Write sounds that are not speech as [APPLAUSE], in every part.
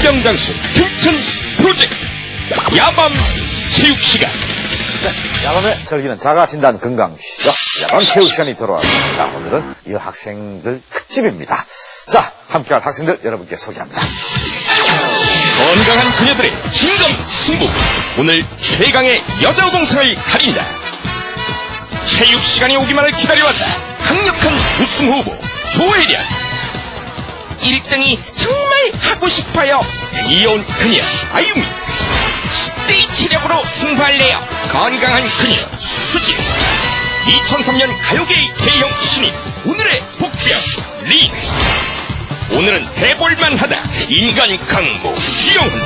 무병장수 틈튼 프로젝트 야밤 체육시간 야밤에 즐기는 자가진단 건강쇼 야밤 체육 시간이 돌아왔습니다. 오늘은 이 학생들 특집입니다. 자, 함께할 학생들 여러분께 소개합니다. 건강한 그녀들의 진검 승부 오늘 최강의 여자 우동상을 가린다 체육시간이 오기만을 기다려왔다 강력한 우승 후보 조혜련 1등이 정말 하고 싶어요. 귀여운 그녀 아유미. 10대의 체력으로 승부할래요. 건강한 그녀 수지 2003년 가요계의 대형 신인 오늘의 복병 린 오늘은 해볼만 하다 인간 강모 주영훈.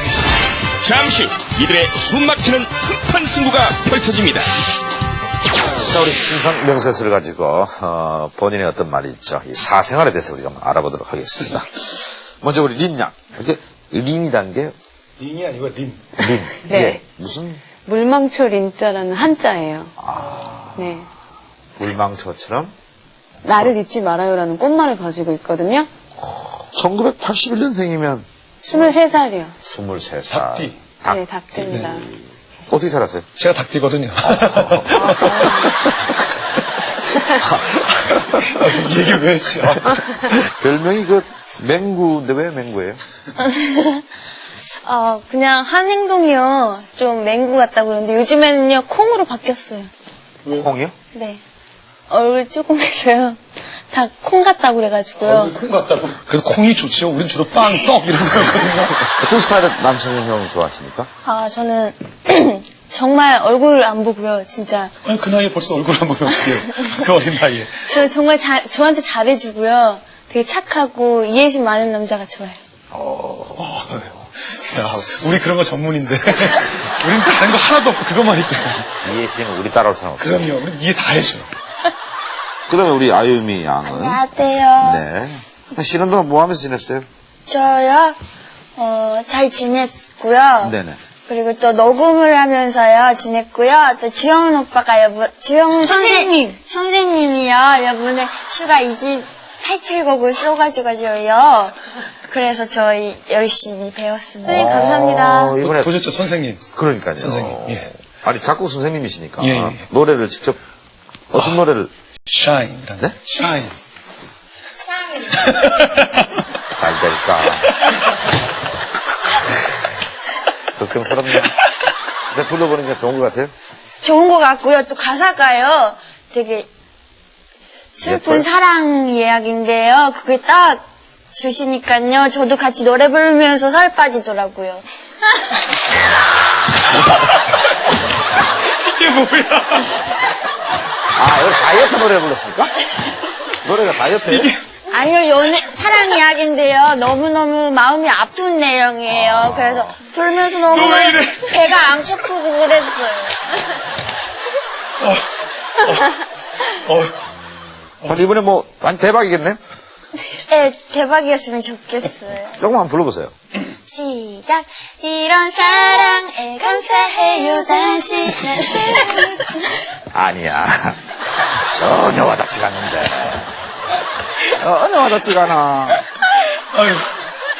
잠시 후 이들의 숨막히는 한판 승부가 펼쳐집니다 자, 우리 신선 명세서를 가지고 어, 본인의 어떤 말이 있죠. 이 사생활에 대해서 우리가 한번 알아보도록 하겠습니다. 먼저 우리 린 양. 이게 린이란 게 링이 아니고 린. 린. [LAUGHS] 네. 이게 무슨 물망초 린자라는 한자예요. 아. 네. 물망초처럼 나를 잊지 말아요라는 꽃말을 가지고 있거든요. 1981년생이면 23살이요. 23살. 닭띠. 닭. 네, 닭입니다. 어떻게 살았어요? 제가 닭띠거든요. 이 얘기 왜 했지? 아, 별명이 그 맹구인데 왜 맹구예요? 어, 그냥 한 행동이요. 좀 맹구 같다고 그러는데 요즘에는요, 콩으로 바뀌었어요. 콩이요? 네. 얼굴 조금 해서요. 다 콩 같다고 그래가지고요. 콩 같다고. 그래서 콩이 좋죠. 우린 주로 빵, 떡 이런 거였거든요. 어떤 스타일의 남성형 형 좋아하십니까? 아, 저는 [CLEARS THROAT] 정말 얼굴을 안 보고요. 진짜. 아니, 그 나이에 벌써 얼굴 안 보면 어떡해요. 그 어린 나이에. 저 정말 자, 저한테 잘해주고요. 되게 착하고 이해심 많은 남자가 좋아요. 야, 우리 그런 거 전문인데. 우린 다른 거 하나도 없고 그것만 있거든. 이해 씨는 우리 따라올 사람 없어요. 그럼요. 우린 이해 다 해줘요. 그 다음에 우리 아유미 양은? 안녕하세요. 네. 쉬는 동안 뭐 하면서 지냈어요? 저요, 어, 잘 지냈고요. 네네. 그리고 또 녹음을 하면서요 지냈고요. 또 주영훈 오빠가 여보 주영훈 선생님 선생님이요 여분의 슈가 이집 타이틀곡을 써가지고요. 그래서 저희 열심히 배웠습니다. 선생님 감사합니다. 어, 이번에 보셨죠, 선생님? 그러니까요. 선생님, 예. 아니 작곡 선생님이시니까 예, 예. 노래를 직접 어떤 노래를 샤인이라는. 네? 샤인. 잘 될까? [LAUGHS] 걱정스럽네요. 근데 불러보니까 좋은 것 같아요. 좋은 것 같고요. 또 가사가요 되게 슬픈 예뻐요? 사랑 이야기인데요. 그게 딱 주시니까요. 저도 같이 노래 부르면서 살 빠지더라고요. [LAUGHS] 이게 뭐야? 아, 여기 다이어트 노래 불렀습니까? 노래가 다이어트예요? 아니요, 연애, 사랑 이야기인데요. 너무너무 마음이 아픈 내용이에요. 그래서 부르면서 너무 너왜 이래? 배가 안 고프고 그랬어요. 어, 아니, 이번에 뭐, 완 대박이겠네? 네, 대박이었으면 좋겠어요. 조금만 불러보세요. 시작. 이런 사랑에 감사해요. 다시. [LAUGHS] 아니야. 전혀 와닿지가 않는데. 전혀 와닿지가 않아. 아유.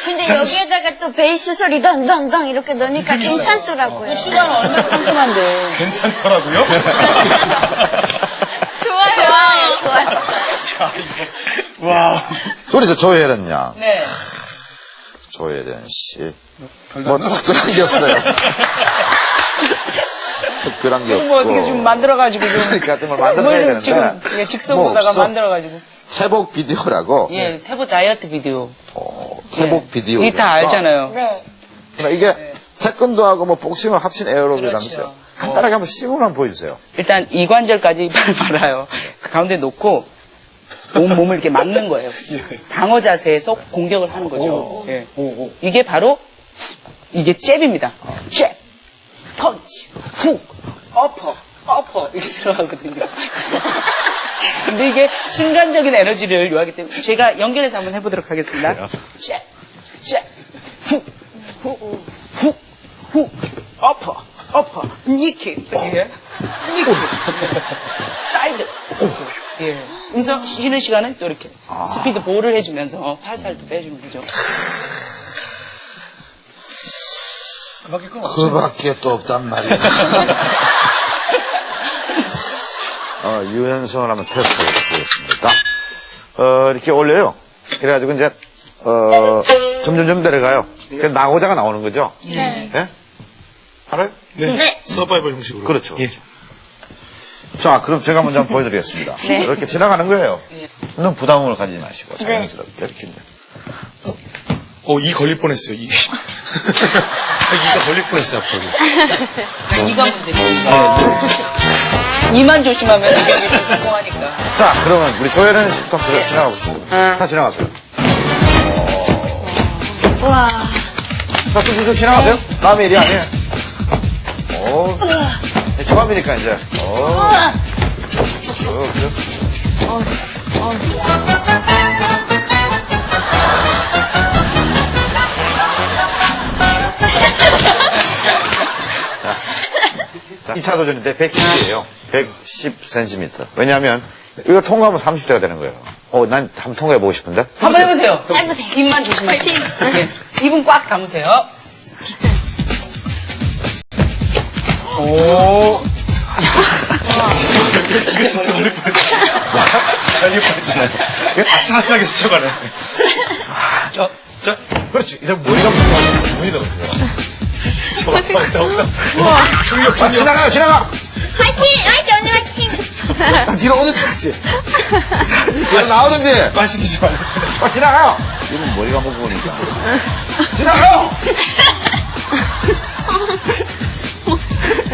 근데 여기에다가 또 베이스 소리 덩덩덩 이렇게 넣으니까 괜찮더라고요. 괜찮더라고요? [LAUGHS] 좋아요. 좋아요. 야, 이거. 와. 소리서 조혜련 양. 네. 조혜련 씨. 뭐, 특별한 게 없어요. [LAUGHS] 특별한 게 없고. 뭐 어떻게 좀 만들어가지고 좀. 그러니까 좀 만들어야 뭘좀 되는데. 지금 예, 뭐 즉석으로다가 없어. 만들어가지고. 회복 비디오라고. 예, 태보 다이어트 비디오. 회복 비디오. 이게 다 알잖아요. 네. 그러니까 이게 태권도하고 뭐 복싱을 합친 에어로빅이라면서요. 그렇죠. 간단하게 한번 시범을 한번 보여주세요. 일단 이 관절까지 [LAUGHS] 말아요. 그 가운데 놓고 온 몸을 이렇게 막는 거예요. 방어 자세에서 공격을 하는 거죠. 예. 오, 오. 이게 바로 이게 잽입니다. 잽, 펀치, 훅, 어퍼, 어퍼 이렇게 들어가거든요. [LAUGHS] 근데 이게 순간적인 에너지를 요하기 때문에 제가 연결해서 한번 해보도록 하겠습니다. 잽, 잽, 훅, 훅, 훅, 훅, 어퍼, 어퍼, 니킥, 이렇게, 니킥, 사이드. 예. 그래서 쉬는 시간은 또 이렇게 스피드 볼을 해주면서 화살도 빼주는 거죠. 그밖에 건 없죠. 그밖에 또 없단 말이야. [LAUGHS] 어, 유연성을 한번 테스트 해보겠습니다. 어, 이렇게 올려요. 그래가지고 이제, 어, 점점점 내려가요. 그 나고자가 나오는 거죠? 네. 예? 알아요? 네. 서바이벌 형식으로. 그렇죠. 예. 자, 그럼 제가 먼저 한번 보여드리겠습니다. 이렇게 지나가는 거예요. 너무 부담을 가지지 마시고 자연스럽게 이렇게. 이제. 어, 이 걸릴 뻔했어요, 이. 이가 걸릴 뻔했어요, 앞으로. 이가 문제입니다. 이만 조심하면 이게 성공하니까. 자, 그러면 우리 조혜련 씨부터 들어 지나가 보시죠. 다 지나가세요. 와. 자, 쭉쭉쭉 지나가세요. 다음에 일이 아니에요. 오. 네, 초반이니까 이제. 오. 쭉쭉쭉. 자, 2차 도전인데 110이에요. 110cm. 왜냐하면 이거 통과하면 30대가 되는 거예요. 어, 난 한번 통과해보고 싶은데. 한번 해보세요. 해보세요. 입만 조심하시고. 네. 입은 꽉 담으세요. [LAUGHS] 이거 진짜 걸릴 뻔했어요. 걸릴 뻔했잖아요. 이거 아슬아슬하게 스쳐가네. 저, 자, 그렇지. 이제 머리가 더 무서워. 저 왔다 갔다 온다. 충격, 자, 충격. 지나가요, 지나가! 화이팅! 화이팅! 언니 화이팅! 아, 뒤로 오든지. 야, 나오든지. 빠지기지 말고. 아, 지나가요! 이건 머리가 무거우니까. 지나가요! [LAUGHS]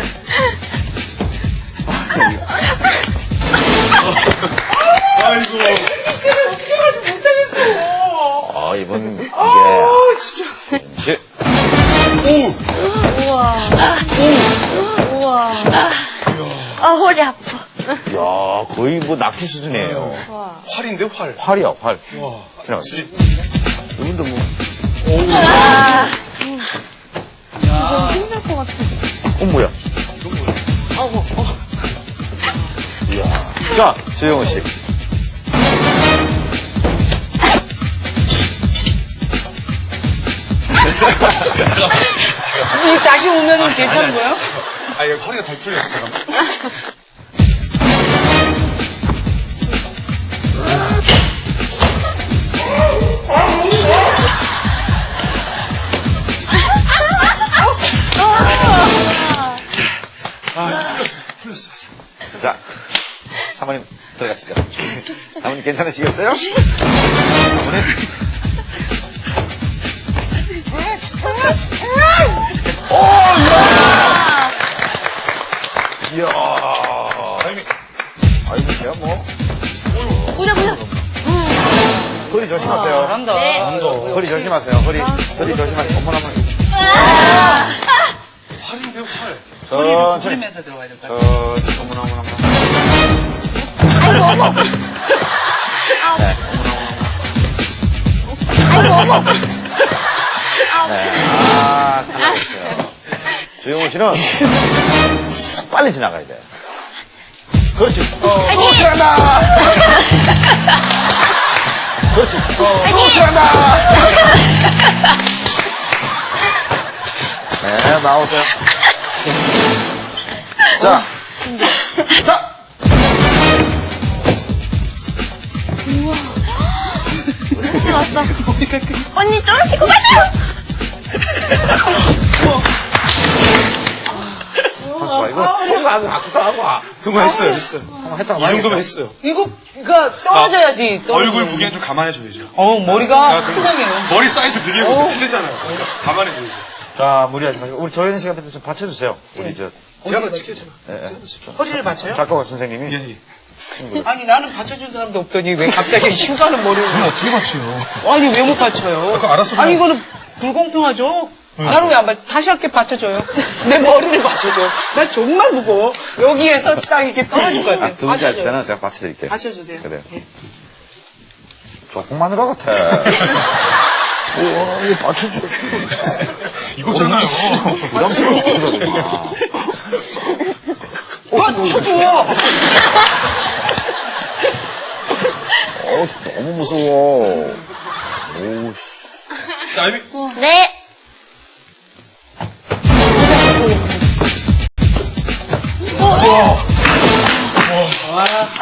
뭐 낙지 수준이에요. 활인데, 활. 활이야, 활. 와. 지나가. 수지. 이분도 뭐. 힘들 것 같아. 어, 뭐야? 이야. 자, 조영호 씨. 이 다시 오면은 괜찮은 거예요? 아, 이거 허리가 덜 풀렸어, 잠깐만. 자, 사모님 들어가시죠. 사모님 괜찮으시겠어요? 사모님. 오, 이야. 이야. 아이고, 제가 뭐. 보자, 보자. 허리 조심하세요. 잘한다. 허리 조심하세요. 허리, 허리 조심하세요. 어머나, 활인데, 활. 허리를 천천히. 구부리면서 들어가야 될것 어, 같아요. 어머나, 어머나, 어머나. 아, 잘하셨어요. 조용호 씨는 빨리 지나가야 돼. 그렇지. 어, 소시한다! 그렇지. 어, 소시한다! 네, 나오세요. 자. 자! 찍었어. 언니 떨어질 것 같아! 잠시만, 이거 통과하고 아프다 하고. 와. 성공했어요, 했어요. 했다 이 정도면 했어요. 이거, 그니까, 떨어져야지. 떨어져야지. 얼굴 무게는 좀 감안해줘야죠. 어, 머리가 아, 그럼 상당해요. 머리 사이즈 비교해보세요. 틀리잖아요. 감안해줘야죠. 자, 무리하지 마시고. 우리 조현희 씨가 좀 받쳐주세요. 우리 저, 제가 한번 찍혀줘요. 허리를 받쳐요? 작가가 선생님이. 예, 예. 아니, 나는 받쳐준 사람도 없더니 왜 갑자기 [LAUGHS] 휴가는 머리를. 그럼 어떻게 맞춰요? 아니, 왜 못 받쳐요? 그거 알았어, 아니. 이거는 불공평하죠? 나는 왜안 받, 다시 할게 받쳐줘요. 내 머리를 받쳐줘. 나 정말 무거워. 여기에서 딱 이렇게 떨어질 것 같아. 두 번째 할 받쳐줘요. 때는 제가 받쳐드릴게요. 받쳐주세요. 그래요. 예. 조금 마누라 같아. [LAUGHS] 와, 이거 맞춰줘. 이거잖아요. 어, 부담스러워 죽겠어. 맞춰줘! 어, 너무 무서워. 오우, 씨. 아니, 네.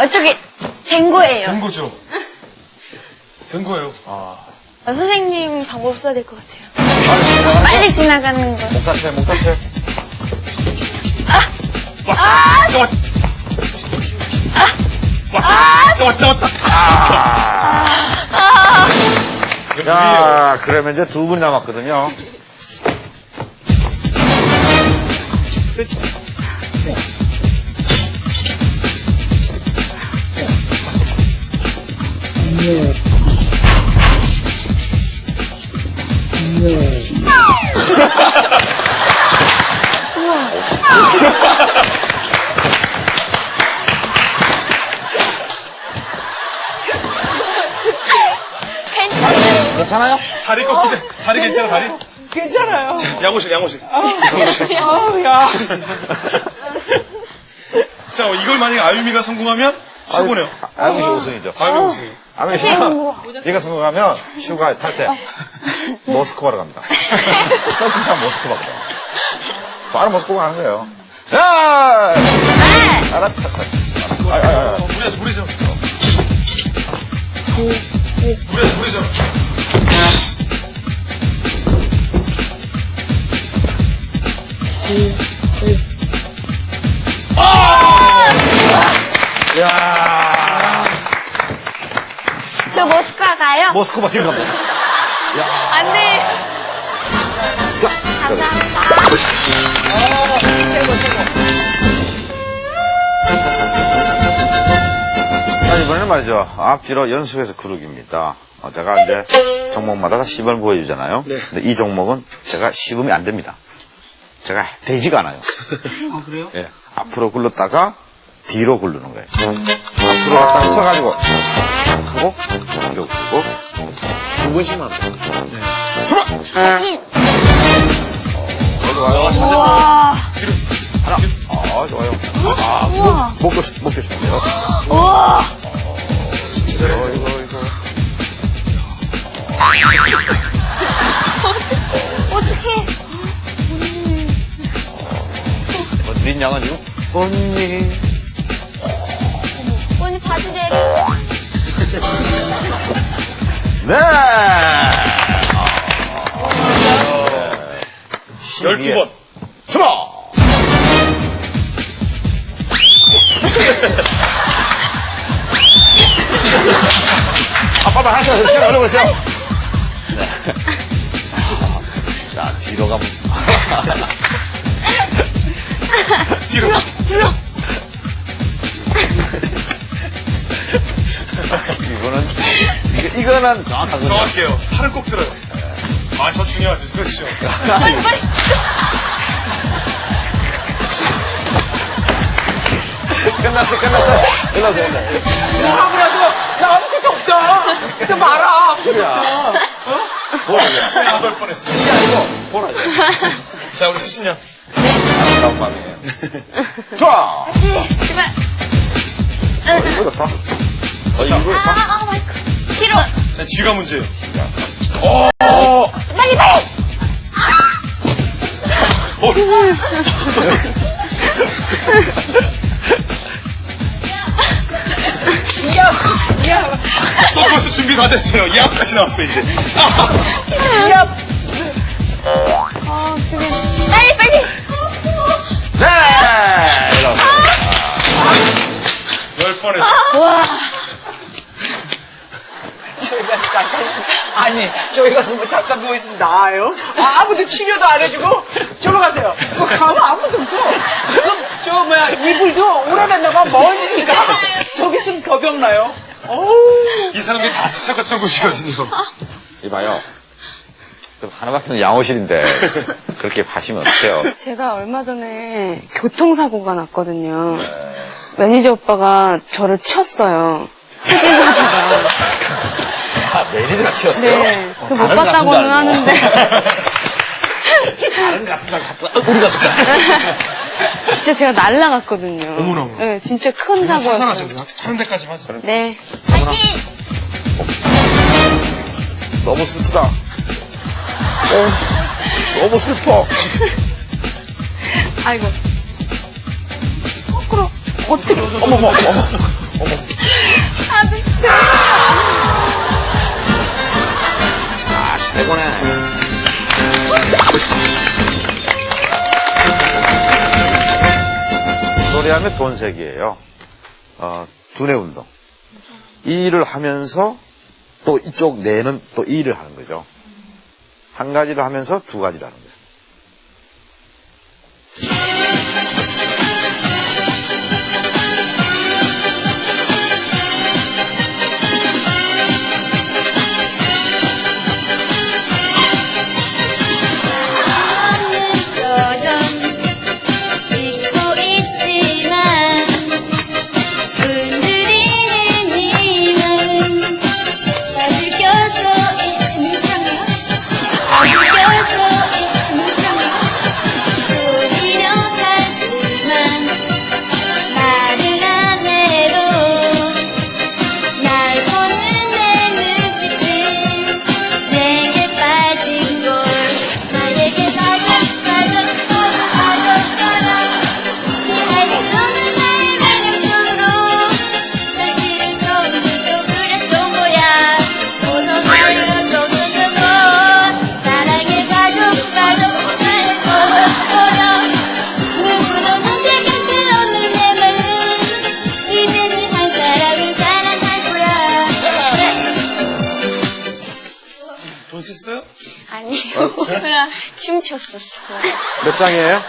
어떻게 된 거예요? 된 거죠. 된 거예요. 아. 선생님 방법 써야 될 것 같아요. 빨리 지나가는 거. 목사채, 목사채. 왔다. 왔다. 왔다. 왔다. 왔다. 자, 그러면 이제 두 분 남았거든요. 괜찮아요? 다리 꺾이세요. 다리 괜찮아, 다리? 괜찮아요. 양호실, 양호실. 아우, 야. [LAUGHS] 자, 이걸 만약에 아유미가 성공하면 최고네요. 아유미 씨 우승이죠. 아유미 우승. 아유미 씨가 이거 성공하면 슈가 탈때 모스크바로 갑니다. [LAUGHS] 서킷사 모스크바 가요. 바로 모스크바 가는 거예요. 야! 알았다. 물에, 물이죠. 물에, 물이죠. 저 모스크바 가요? 모스크바 지금 갑니다. 안 돼. 자, 감사합니다. 자, 이번에는 말이죠. 앞뒤로 연속해서 그룹입니다. 어, 제가 이제 종목마다 시범을 보여주잖아요. 네. 근데 이 종목은 제가 시범이 안 됩니다. 제가 되지가 않아요. [LAUGHS] 아, 그래요? 예. 앞으로 굴렀다가 뒤로 굴르는 거예요. 앞으로 갔다가 서가지고 하고 뒤로 굴고 두 번씩만 더. 주먹! 어, 좋아요. 하나. 아, 좋아요. 아, 목, 목 조심, 목 조심하세요. 우와. 이거, 이거, 이거. 어떡해. 언니 양은 지금? 언니 네! 열두 번. 주먹! 아빠만 하셔도 시간 어려고 있어요. 네. 자, 뒤로 가면. 정확한 거죠. 정확해요. 팔은 꼭 들어요. 아, 저 중요하죠. 그렇죠. 끝났어, 끝났어. 끝났어, 끝났어. 하고 나서 나 아무것도 없다. 너 말아. 안걸 뻔했어요. 자, 우리 수신 양. 아름다운 밤이에요. 좋아! 제발. 어, 이거 좋다. 어, 이거 아, 좋다. 아, 마이크. 뒤로. 자, 뒤가 문제예요. 어, 빨리, 빨리. 야, 야, 서커스 준비 다 됐어요. 이 앞까지 나왔어요, 이제. 야. 빨리, 빨리. 네! 열 뻔했어. 가서 잠깐, 아니, 저희 가서 뭐 잠깐 누워있으면 나아요? 아, 아무도 치료도 안 해주고, 저로 가세요. 그 가면 아무도 없어. 그럼, 저, 뭐야, 이불도 오래됐나봐, 먼지가. 저기 있으면 겁병나요? 어우. 이 사람들이 다 스쳐갔던 곳이거든요. 이봐요. 그럼 하나밖에 양호실인데 그렇게 하시면 어떡해요? 제가 얼마 전에 교통사고가 났거든요. 매니저 오빠가 저를 쳤어요. [LAUGHS] 후진하다가. 아, 매니저가 치웠어요? 네. 그못 다른 봤다고는 가수도 아니고. 하는데. [LAUGHS] 다른 가수랑 갔다, 우리 가수다. [LAUGHS] 진짜 제가 날라갔거든요. 어머나, 어머나. 네, 진짜 큰 사상하죠. 사고였어요. 그냥 하는 데까지만. 네. 너무 슬프다. 어, 너무 슬퍼. [LAUGHS] 아이고. 거꾸로. 어떻게, 어머머, 어머. 아, 최고네. 노래하면 돈색이에요. 어, 두뇌 운동. 이 일을 하면서 또 이쪽 뇌는 또 이 일을 하는 거죠. 한 가지를 하면서 두 가지를 하는 거예 아니요 그냥 춤췄었어요 몇 장이에요?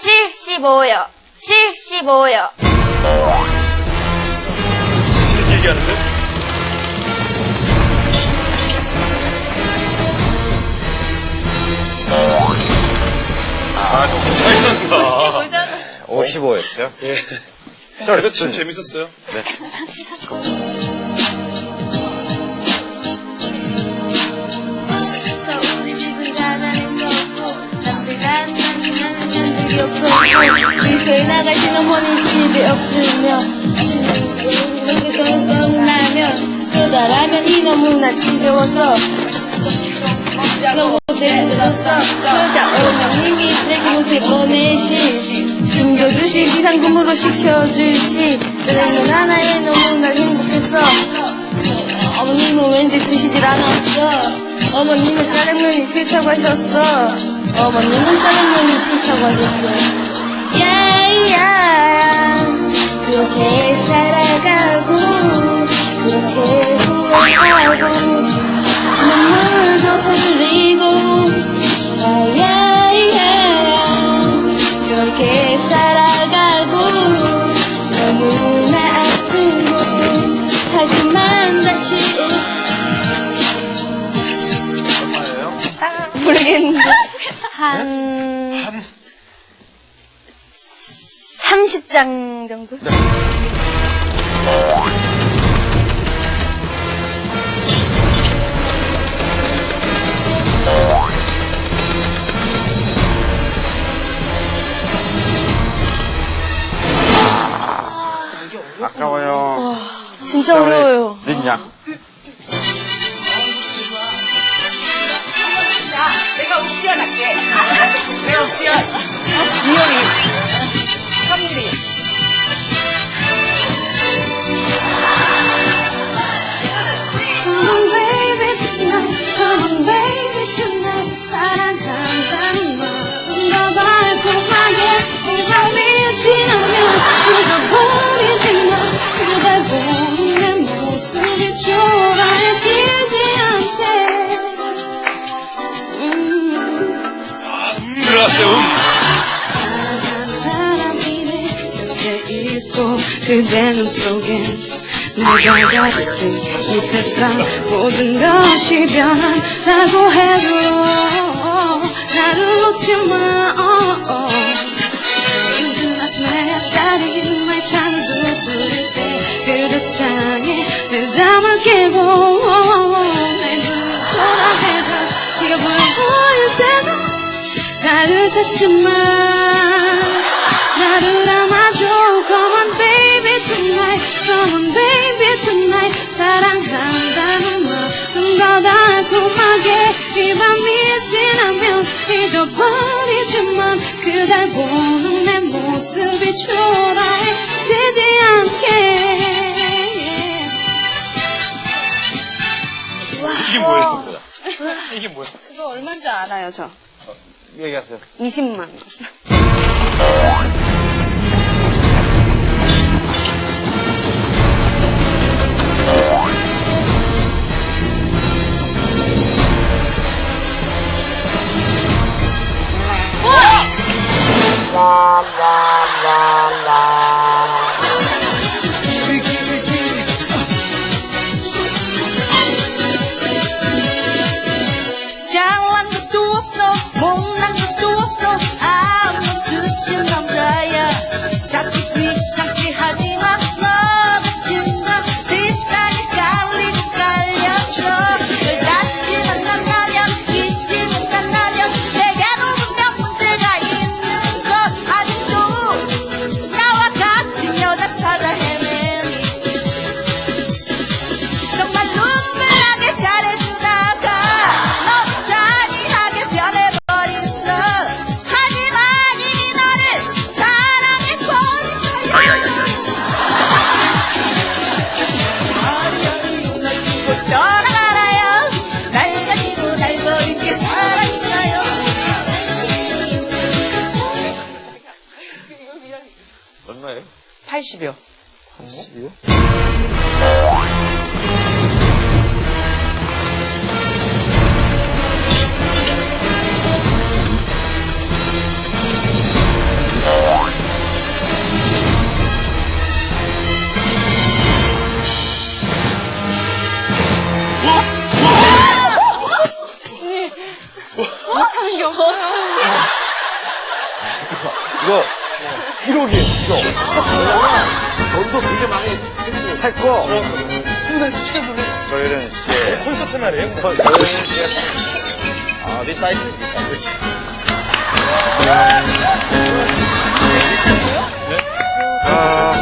75요 75요 자신 얘기하는데? 아, 너무 차이 난다. 55였어요. 예. 자, 그래도 춤 재밌었어요. 우 없어 집에 나가신 어머니 집에 없으며 이렇게 떠나면 떠나라면 이 너무나 지겨워서 너무 힘들었어 그러다 어머님이 내게 못해 보내신 숨겨두신 비상금으로 시켜주신 그래는 하나에 너무나 행복했어 어머님은 왠지 드시질 않았어. 어머님은 짜장면이 싫다고 하셨어. 어머님은 짜장면이 싫다고 하셨어 야야. 그렇게 살아가고 그렇게 후회하고 눈물도 흘리고 야야야. 그렇게 살아가고 너무나 아프고 하지만 다시 모르겠는데. 한 한 30장 정도? 아까워요. 진짜 자, 우리 어려워요. 린양. 내가 우지연할게. 내가 우지연. 그대 눈 속엔 세상 모든 것이 변한다고 해도 나를 놓지 마 요즘 아침에 햇살이 날 창을 부풀릴 때 그대 창에 내 잠을 깨고 내 눈을 돌아해도 네가 보일 때도 나를 찾지만 나를 안아줘 Come on baby tonight Come on baby tonight 사랑한다는 마음 더 달콤하게 이 밤이 지나면 잊어버리지만 그댈 보는 내 모습이 초라해지지 이게 뭐예요? 이게 뭐야? 그거 얼마인지 알아요, 저. 얘기하세요. 20만. 잘난 왜냐면 돈도 되게 많이 샜고, 나 진짜 놀랐어. 조혜련 씨의, 콘서트 날이에요? 어, 조혜련 씨의, 아, 리사이클, 리사이클. 아,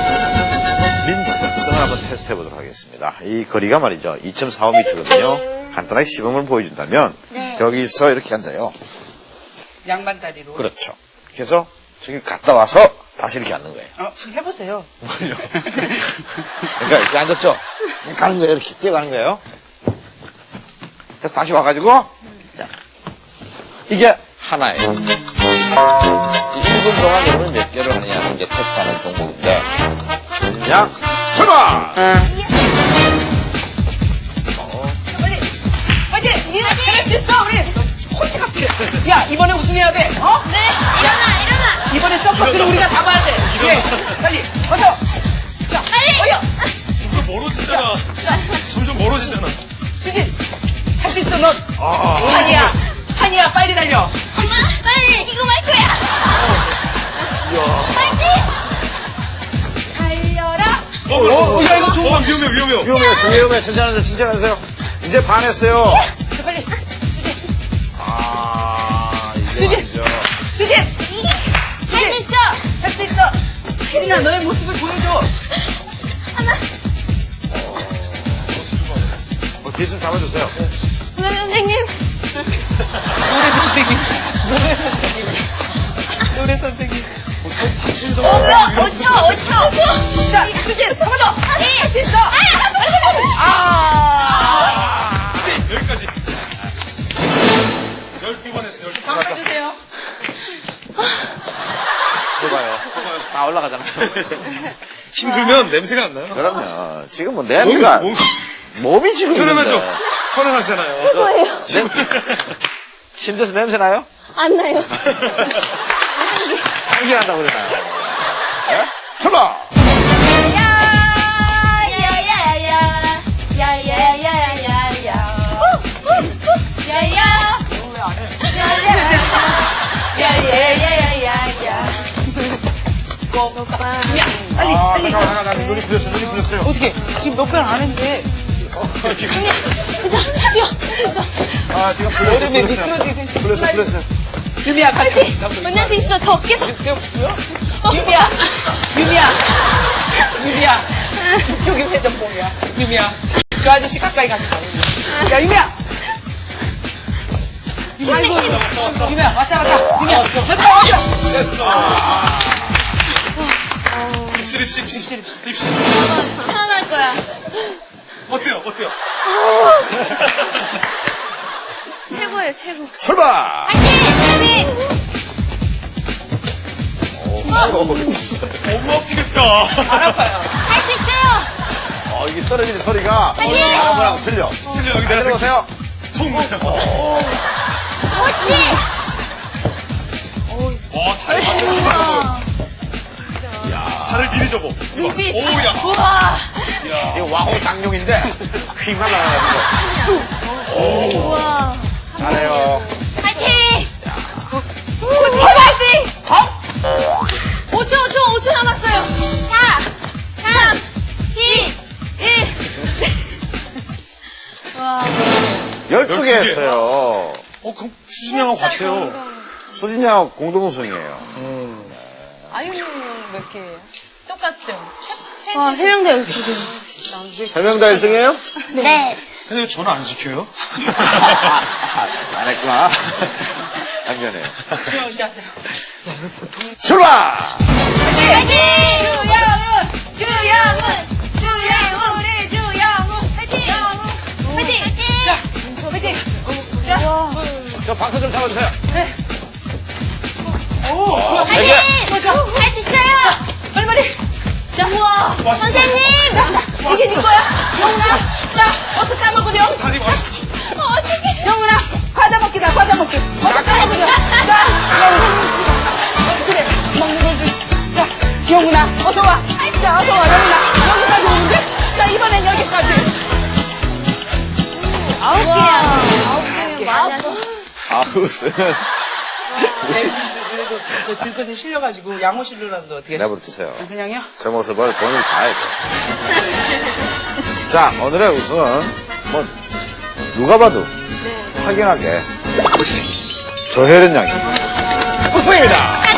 린선을 한번 테스트 해보도록 하겠습니다. 이 거리가 말이죠. 2.45m거든요. 간단하게 시범을 보여준다면, 여기서 이렇게 앉아요. 양반 다리로. 그렇죠. 그래서 저기 갔다 와서 다시 이렇게 앉는 거예요. 어, 해보세요. 그러니까 이렇게 앉았죠? 가는 거예요. 이렇게 뛰어가는 거예요. 그래서 다시 와가지고, 자, 이게 하나예요. 이 1분 동안 이거는 몇 개를 하느냐는 이제 테스트하는 종목인데, 그냥, 출발! 화이팅! 니네 잘할 수 있어, 우리! 코치 같아. 야, 이번에 우승해야 돼. 어? 네, 일어나, 일어나. 이번에 서커스를 우리가 잡아야 돼. 예, 빨리, 어서! 자, 빨리. 어여! 점점 멀어지잖아. 점점 멀어지잖아. 수진! 할 수 있어, 넌! 한이야! 한이야, 빨리 달려! 엄마, 빨리. 이거 말 거야. 파이팅. 달려라. 어, 어, 야, 이거 좋은 거 위험해, 위험해. 위험해요, 저 위험해요. 천천히 하세요, 천천히 하세요. 이제 반했어요. 수진아, 너의 모습을 보여줘! 어, 뒤좀 잡아주세요. 네, 선생님. 노래 선생님! 노래 선생님! 노래 선생님! 5초, 5초, 5초, 5초. 자, 수진! 한번 더! 할수 있어! 아! 네, 여기까지. 12번 했어, 12번. 바꿔주세요. 해봐요. 다 올라가잖아요. 힘들면 냄새가 안 나요? 그럼요. 지금 뭐 몸이, 냄새가, 몸, 몸이 지금 편안하죠? 있는데. 편안하잖아요. 냄- 침대에서 냄새 나요? 안 나요. 향기 난다고 그러나요? 예? 출발! 야야야야. 야야야야야. 야야. 야야야야야야. 빨리, 아, 빨리! 잠깐만, 잠깐만. 눈이 풀렸어, 눈이 풀렸어요. 어떻게? 지금 몇 번 안 했는데. 아, 지금 풀렸어요. 여름에. 미끄러지듯이 슬라이드. 풀렸어요. 유미야, 같이. 만날 수 있어. 더 계속. 유미야! 유미야! 유미야! 이쪽이 회전봉이야. 유미야. 저 아저씨 가까이 가지 마. 야, 유미야! 아이고, 유미야, 왔다, 왔다. 유미야, 왔다, 왔다. 입술, 입술, 입술. 입술. 편안할 거야. 어때요? 어때요? 최고예요, 최고. 출발! 화이팅! 너무 아프겠다. 할수 있어요! 어, 이게 떨어지는 소리가 화이팅! 다른 거랑 틀려. 틀려, 여기 내려보세요. 퉁. 그렇지! 와, 다리 맞춰. 다리를 미리 접어. 눈빛. 오야. 우와! 이거 와호 장룡인데 휙 날아가가지고. 우와! 잘해요. 화이팅! 화이팅! 5초, 5초, 5초 남았어요. 4, 3, 2, 1. 와. 12개 개. 했어요. 어, 그럼 수진이 형하고 같아요. 소진이하고 공동 우승이에요. 아유는 몇 개예요? 똑같죠? 와, 세명다 12개. 세명 다 1승이에요? 네. 근데 왜 저는 안? 안 했구나. 안 변해. 주영 씨 하세요. 출발! 화이팅! 주영은! 주영은! 주영은! 우리 주영은! 화이팅! 화이팅! 화이팅! 자, 저 박수 좀 잡아주세요. 오, 좋아. 세 개. 할수 있어요! 빨리 빨리. 자, 우와! 선생님! 자, 자, 이게 네 거야. 영훈아, 자, 어떻게 따먹으렴? 다리 맞 어떡해! 영훈아, 과자 먹기다, 과자 먹기. 어떻게 따먹으렴? 자, 영훈아. 그래, 먹는 걸 좀. 자, 영훈아, 어서 와. 자, 어서 와, 영훈아. 여기까지 오는데? 자, 이번엔 여기까지. 아홉 개야. 아홉 개면 하죠. 아우스. 네, 그래도 저 들것에 실려가지고 양호실로라도 어떻게. 내버려 두세요. 그냥요? 저 모습을 본인이 봐야 돼. 자, 오늘의 우승은, 뭐, 누가 봐도 확연하게 조혜련 양이 우승입니다!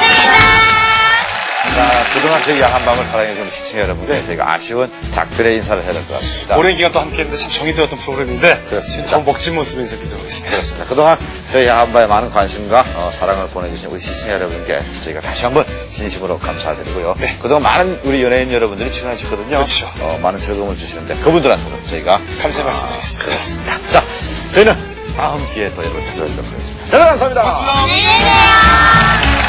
자, 그동안 저희 야한밤을 사랑해주는 시청자 여러분께 저희가 아쉬운 작별의 인사를 해야 될 것 같습니다. 오랜 기간 또 함께 했는데 참 정이 들었던 프로그램인데. 그렇습니다. 더 멋진 모습 인사드리도록 하겠습니다. 그렇습니다. 그동안 저희 야한바에 많은 관심과 어, 사랑을 보내주신 우리 시청자 여러분께 저희가 다시 한번 진심으로 감사드리고요. 그동안 많은 우리 연예인 여러분들이 출연하셨거든요. 그렇죠. 어, 많은 즐거움을 주시는데 그분들한테도 저희가 감사의 말씀 드리겠습니다. 그렇습니다. 자, 저희는 다음 기회에 또 여러분 찾아뵙도록 하겠습니다. 대단히 감사합니다. 고맙습니다. 안녕히 계세요.